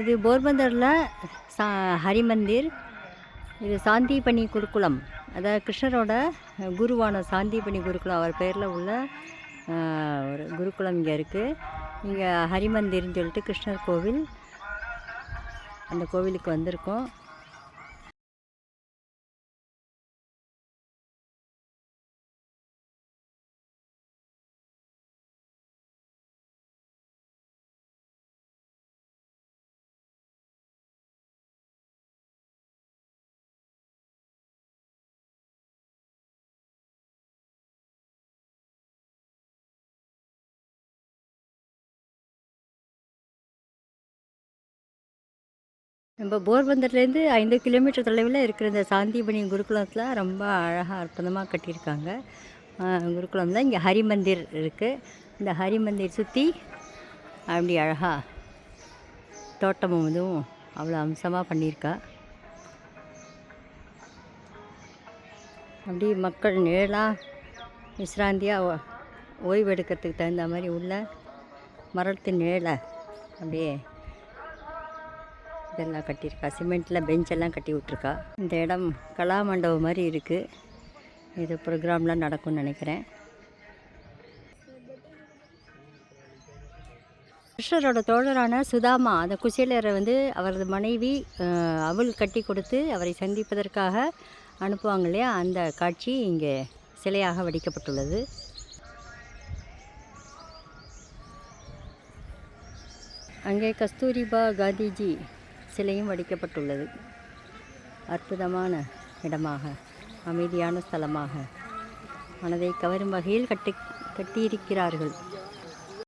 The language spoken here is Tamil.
இது போர்பந்தரில் சா ஹரிமந்திர் இது சாந்திபணி குருகுலம். அதாவது கிருஷ்ணரோட குருவான சாந்திபணி குருகுலம் அவர் பேரில் உள்ள ஒரு குருகுலம் இங்கே இருக்குது இங்கே ஹரிமந்திர்னு சொல்லிட்டு கிருஷ்ணர் கோவில் அந்த கோவிலுக்கு வந்திருக்கோம். நம்ம போர்பந்தர்லேருந்து ஐந்து கிலோமீட்டர் தொலைவில் இருக்கிற இந்த சாந்திபனி குருகுலத்தில் ரொம்ப அழகாக அற்புதமாக கட்டியிருக்காங்க. குருகுலம் தான் இங்கே ஹரிமந்திர் இருக்குது இந்த ஹரிமந்திர் சுற்றி அப்படி அழகாக தோட்டமும் இதுவும் அவ்வளோ அம்சமாக பண்ணியிருக்கா. அப்படி மக்கள் நிழலாக விசிராந்தியாக ஓய்வு எடுக்கிறதுக்கு தகுந்த மாதிரி உள்ள மரத்து நிழலை அப்படியே இதெல்லாம் கட்டியிருக்கா. சிமெண்ட்டில் பெஞ்செல்லாம் கட்டி விட்ருக்கா இந்த இடம் கலா மண்டபம் மாதிரி இருக்குது இது ப்ரோக்ராம்லாம் நடக்கும்னு நினைக்கிறேன். கிருஷ்ணரோட தோழரான சுதாமா அந்த குசேலரை வந்து அவரது மனைவி அவள் கட்டி கொடுத்து அவரை சந்திப்பதற்காக அனுப்புவாங்க இல்லையா? அந்த காட்சி இங்கே சிலையாக வடிக்கப்பட்டுள்ளது. அங்கே கஸ்தூரிபா காந்திஜி சிலையும் வடிக்கப்பட்டுள்ளது. அற்புதமான இடமாக அமைதியான ஸ்தலமாக. மனதை கவரும் வகையில் கட்டி கட்டியிருக்கிறார்கள்.